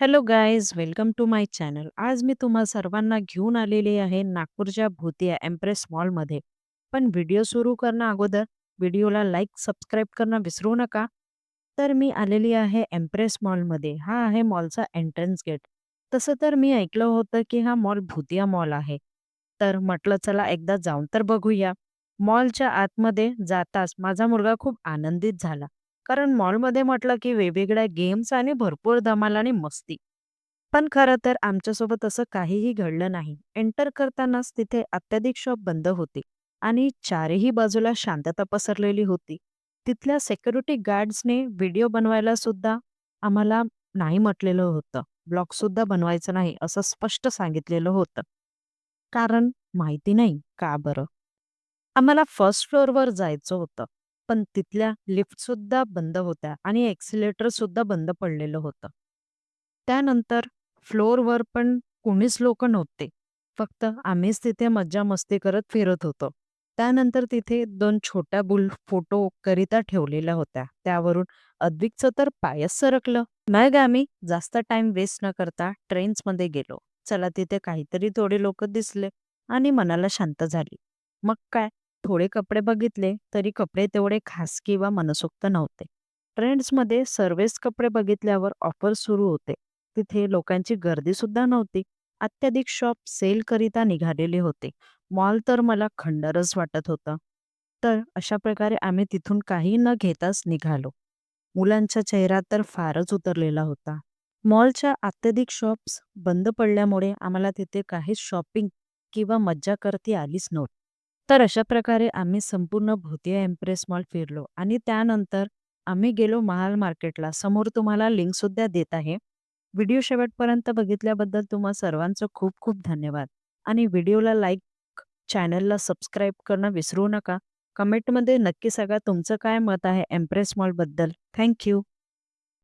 Hello guys welcome to my channel. आज मी तुम्हा सर्वांना घेऊन आलेली आहे नागपूरच्या भूतिया एम्प्रेस मॉलमध्ये. पण व्हिडिओ सुरू करणं अगोदर व्हिडिओला लाईक, सबस्क्राईब करणं विसरू नका. तर मी आलेली आहे एम्प्रेस मॉलमध्ये. हा आहे मॉलचा एंट्रन्स गेट. तसं तर मी ऐकलं होतं की हा मॉल भूतिया मॉल आहे. तर म्हटलं चला एकदा जाऊन तर बघूया. मॉलच्या आतमध्ये जाताच माझा मुलगा खूप आनंदित झाला. कारण मॉलमध्ये म्हटलं की वेगवेगळ्या गेम्स आणि भरपूर धमाल आणि मस्ती. पण खरं तर आमच्यासोबत असं काहीही घडलं नाही. एंटर करतानाच तिथे अत्याधिक शॉप बंद होते आणि चारही बाजूला शांतता पसरलेली होती. तिथल्या सेक्युरिटी गार्ड्सने व्हिडिओ बनवायला सुद्धा आम्हाला नाही म्हटलेलं होतं. ब्लॉग सुद्धा बनवायचं नाही असं स्पष्ट सांगितलेलं होतं. कारण माहिती नाही का बरं? आम्हाला फर्स्ट फ्लोअरवर जायचं होतं. पण तिथल्या लिफ्ट सुद्धा बंद होत्या आणि एक्सिलेटर सुद्धा बंद पडलेलं होतं. त्यानंतर फ्लोअरवर पण कोणीच लोक नव्हते. फक्त आम्हीच तिथे मज्जा-मस्ती करत फिरत होतो. त्यानंतर तिथे दोन छोट्या बुल फोटो करिता ठेवलेल्या होत्या. त्यावरून अद्विकचं तर पायच सरकलं. मग आम्ही जास्त टाइम वेस्ट न करता ट्रेन्समध्ये गेलो. चला तिथे काहीतरी थोडे लोक दिसले आणि मनाला शांत झाली. मग काय थोडे कपडे बघितले तरी कपडे तेवढे खास किंवा मनसोक्त नव्हते. ट्रेंड्समध्ये सर्वेस कपडे बघितल्यावर ऑफर सुरू होते. तिथे लोकांची गर्दी सुद्धा नव्हती. अत्याधिक शॉप सेल करिता निघालेले होते. मॉल तर मला खंडरच वाटत होतं. तर अशा प्रकारे आम्ही तिथून काही न घेताच निघालो. मुलांचा चेहरा तर फारच उतरलेला होता. मॉलच्या अत्याधिक शॉप्स बंद पडल्यामुळे आम्हाला तिथे काहीच शॉपिंग किंवा मज्जा करती आलीच नव्हती. तर अशा प्रकारे आम्ही संपूर्ण भोतिया एम्प्रेस मॉल फिरलो आणि त्यानंतर आम्ही गेलो महाल मार्केटला. समोर तुम्हाला लिंक सुद्धा देत आहे. व्हिडिओ शेवटपर्यंत बघितल्याबद्दल तुम्हा सर्वांचं खूप खूप धन्यवाद आणि व्हिडिओला लाईक, चॅनलला सबस्क्राईब करणं विसरू नका. कमेंटमध्ये नक्की सांगा तुमचं काय मत आहे एम्प्रेस मॉलबद्दल. थँक्यू